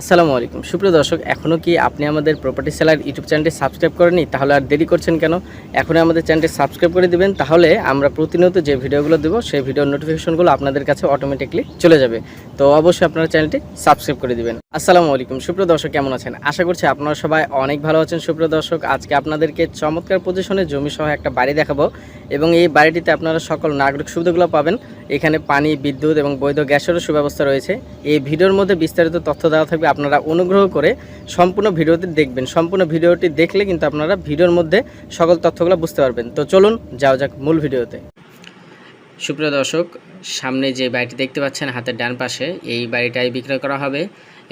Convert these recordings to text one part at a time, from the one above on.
আসসালামু আলাইকুম। সুপ্রিয় দর্শক এখনও কি আপনি আমাদের প্রপার্টি সেলার ইউটিউব চ্যানেলটি সাবস্ক্রাইব করেনি তাহলে আর দেরি করছেন কেন? এখনই আমাদের চ্যানেলটি সাবস্ক্রাইব করে দিবেন, তাহলে আমরা প্রতিনিয়ত যে ভিডিওগুলো দেবো, সেই ভিডিওর নোটিফিকেশনগুলো আপনাদের কাছে অটোমেটিকলি চলে যাবে। তো অবশ্যই আপনারা চ্যানেলটি সাবস্ক্রাইব করে দিবেন। আসসালামু আলাইকুম। সুপ্রিয় দর্শক, কেমন আছেন? আশা করছি আপনারা সবাই অনেক ভালো আছেন। সুপ্রিয় দর্শক, আজকে আপনাদেরকে চমৎকার পজিশনে জমি সহ একটা বাড়ি দেখাবো এবং এই বাড়িটিতে আপনারা সকল নাগরিক সুবিধাগুলো পাবেন। এখানে পানি, বিদ্যুৎ এবং বৈধ গ্যাসেরও সুব্যবস্থা রয়েছে। এই ভিডিওর মধ্যে বিস্তারিত তথ্য দেওয়া থাকবে। আপনারা অনুগ্রহ করে সম্পূর্ণ ভিডিওটি দেখবেন। সম্পূর্ণ ভিডিওটি দেখলে কিন্তু আপনারা ভিডিওর মধ্যে সকল তথ্যগুলো বুঝতে পারবেন। তো চলুন যাও যাক মূল ভিডিওতে। সুপ্রিয় দর্শক, সামনে যে বাড়িটি দেখতে পাচ্ছেন হাতের ডান পাশে, এই বাড়িটাই বিক্রয় করা হবে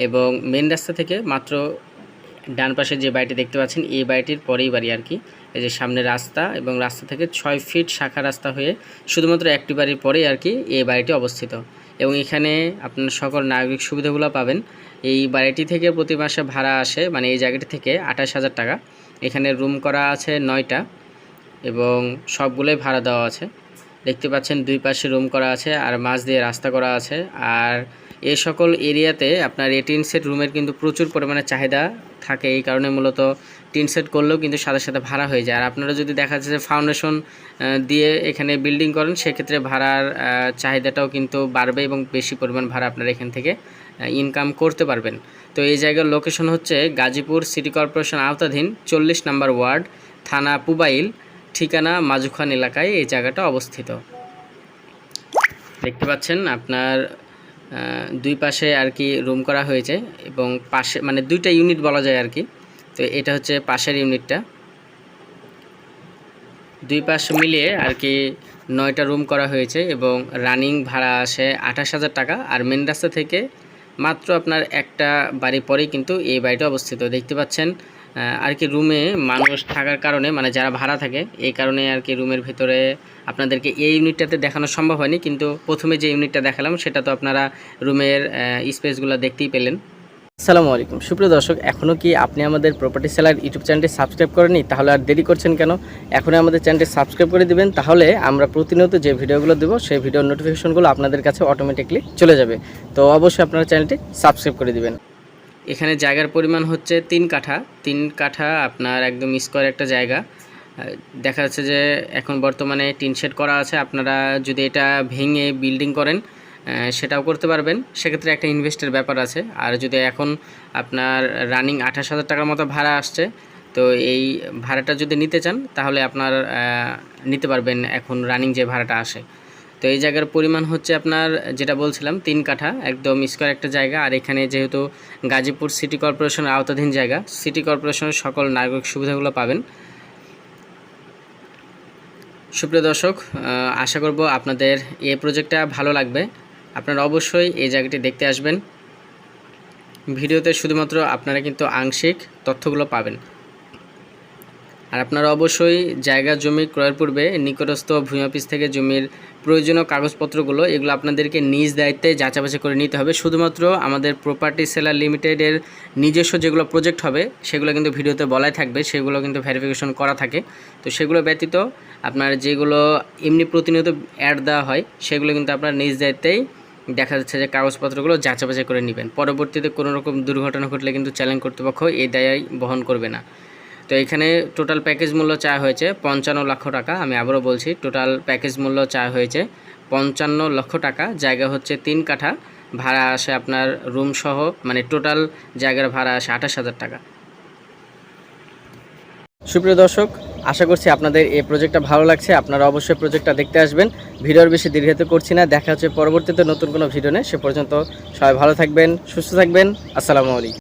এবং মেন রাস্তা থেকে মাত্র ডান পাশে যে বাড়িটি দেখতে পাচ্ছেন, এই বাড়িটির পরেই বাড়ি আর কি। এই যে সামনে রাস্তা এবং রাস্তা থেকে ছয় ফিট শাখা রাস্তা হয়ে শুধুমাত্র একটি বাড়ির পরেই আর কি এই বাড়িটি অবস্থিত। এবং এখানে আপনার সকল নাগরিক সুবিধাগুলো পাবেন। এই বাড়িটি থেকে প্রতি মাসে ভাড়া আসে মানে এই জায়গাটি থেকে আঠাশ হাজার টাকা। এখানে রুম করা আছে নয়টা এবং সবগুলোই ভাড়া দেওয়া আছে। দেখতে পাচ্ছেন দুই পাশে রুম করা আছে আর মাঝ দিয়ে রাস্তা করা আছে। আর এই সকল এরিয়াতে আপনার এই টিন সেট রুমের কিন্তু প্রচুর পরিমাণে চাহিদা থাকে। এই কারণে মূলত টিন সেট করলেও কিন্তু সাথে সাথে ভাড়া হয়ে যায়। আর আপনারা যদি দেখা যাচ্ছে যে ফাউন্ডেশন দিয়ে এখানে বিল্ডিং করেন, সেক্ষেত্রে ভাড়ার চাহিদাটাও কিন্তু বাড়বে এবং বেশি পরিমাণ ভাড়া আপনারা এখান থেকে ইনকাম করতে পারবেন। তো এই জায়গার লোকেশন হচ্ছে গাজীপুর সিটি কর্পোরেশন আওতাধীন চল্লিশ নম্বর ওয়ার্ড, থানা পুবাইল। ঠিকানা মাজুখান এলাকায় এই জায়গাটা অবস্থিত। দেখতে পাচ্ছেন আপনার দুই পাশে আর কি রুম করা হয়েছে এবং পাশে মানে দুইটা ইউনিট বলা যায় আর কি। তো এটা হচ্ছে পাশের ইউনিটটা দুই পাশ মিলিয়ে আর কি নয়টা রুম করা হয়েছে এবং রানিং ভাড়া আসে আঠাশ হাজার টাকা। আর মেন রাস্তা থেকে মাত্র আপনার একটা বাড়ি পরেই কিন্তু এই বাড়িটা অবস্থিত। দেখতে পাচ্ছেন আর কি রুমে মানুষ থাকার কারণে মানে যারা ভাড়া থাকে, এই কারণে আর কি রুমের ভিতরে আপনাদেরকে এই ইউনিটটাতে দেখানো সম্ভব হয়নি, কিন্তু প্রথমে যে ইউনিটটা দেখালাম, সেটা তো আপনারা রুমের স্পেসগুলো দেখতেই পেলেন। আসসালামু আলাইকুম। সুপ্রিয় দর্শক এখনও কি আপনি আমাদের প্রপার্টি সেলার ইউটিউব চ্যানেলটি সাবস্ক্রাইব করেনি তাহলে আর দেরি করছেন কেন? এখনই আমাদের চ্যানেলটি সাবস্ক্রাইব করে দিবেন, তাহলে আমরা প্রতিনিয়ত যে ভিডিওগুলো দেবো, সেই ভিডিওর নোটিফিকেশনগুলো আপনাদের কাছে অটোমেটিকলি চলে যাবে। তো অবশ্যই আপনারা চ্যানেলটি সাবস্ক্রাইব করে দিবেন। এখানে জায়গার পরিমাণ হচ্ছে তিন কাঠা। তিন কাঠা আপনার একদম স্কোয়ার একটা জায়গা। দেখা যাচ্ছে যে এখন বর্তমানে টিন শেড করা আছে। আপনারা যদি এটা ভেঙে বিল্ডিং করেন সেটাও করতে পারবেন। সেক্ষেত্রে একটা ইনভেস্টের ব্যাপার আছে। আর যদি এখন আপনার রানিং আঠাশ হাজার টাকার মতো ভাড়া আসছে, তো এই ভাড়াটা যদি নিতে চান, তাহলে আপনার নিতে পারবেন এখন রানিং যে ভাড়াটা আসে। তো এই জায়গার পরিমাণ হচ্ছে আপনার, যেটা বলছিলাম, তিন কাঠা, একদম স্কোয়ার একটা জায়গা। আর এখানে যেহেতু গাজীপুর সিটি কর্পোরেশনের আওতাধীন জায়গা সিটি কর্পোরেশনের সকল নাগরিক সুবিধাগুলো পাবেন। সুপ্রিয় দর্শক আশা করব আপনাদের এই প্রজেক্টটা ভালো লাগবে। আপনারা অবশ্যই এই জায়গাটি দেখতে আসবেন। ভিডিওতে শুধুমাত্র আপনারা কিন্তু আংশিক তথ্যগুলো পাবেন। আর আপনারা অবশ্যই জায়গা জমি ক্রয়ের পূর্বে নিকটস্থ ভূমি অফিস থেকে জমির প্রয়োজনীয় কাগজপত্রগুলো, এগুলো আপনাদেরকে নিজ দায়িত্বে যাচাবাচা করে নিতে হবে। শুধুমাত্র আমাদের প্রপার্টি সেলার লিমিটেডের নিজস্ব যেগুলো প্রজেক্ট হবে, সেগুলো কিন্তু ভিডিওতে বলাই থাকবে, সেগুলো কিন্তু ভেরিফিকেশন করা থাকে। তো সেগুলো ব্যতীত আপনার যেগুলো এমনি প্রতিনিয়ত অ্যাড দেওয়া হয়, সেগুলো কিন্তু আপনার নিজ দায়িত্বেই দেখা যাচ্ছে যে কাগজপত্রগুলো যাচাবাচা করে নেবেন। পরবর্তীতে কোনো রকম দুর্ঘটনা ঘটলে কিন্তু চ্যালেঞ্জ কর্তৃপক্ষ এই দায় বহন করবে না। তো এখানে টোটাল প্যাকেজ মূল্য চা হয়েছে পঞ্চান্ন লক্ষ টাকা। আমি আবারও বলছি টোটাল প্যাকেজ মূল্য চা হয়েছে পঞ্চান্ন লক্ষ টাকা। জায়গা হচ্ছে তিন কাঠা, ভাড়া আসে আপনার রুম সহ মানে টোটাল জায়গার ভাড়া আসে আঠাশ হাজার টাকা। সুপ্রিয় দর্শক, আশা করছি আপনাদের এই প্রজেক্টটা ভালো লাগছে। আপনারা অবশ্যই প্রজেক্টটা দেখতে আসবেন। ভিডিওর বেশি দীর্ঘায়িত করছি না। দেখা হচ্ছে পরবর্তীতে নতুন কোনো ভিডিও নেই সে পর্যন্ত সবাই ভালো থাকবেন, সুস্থ থাকবেন। আসসালামু আলাইকুম।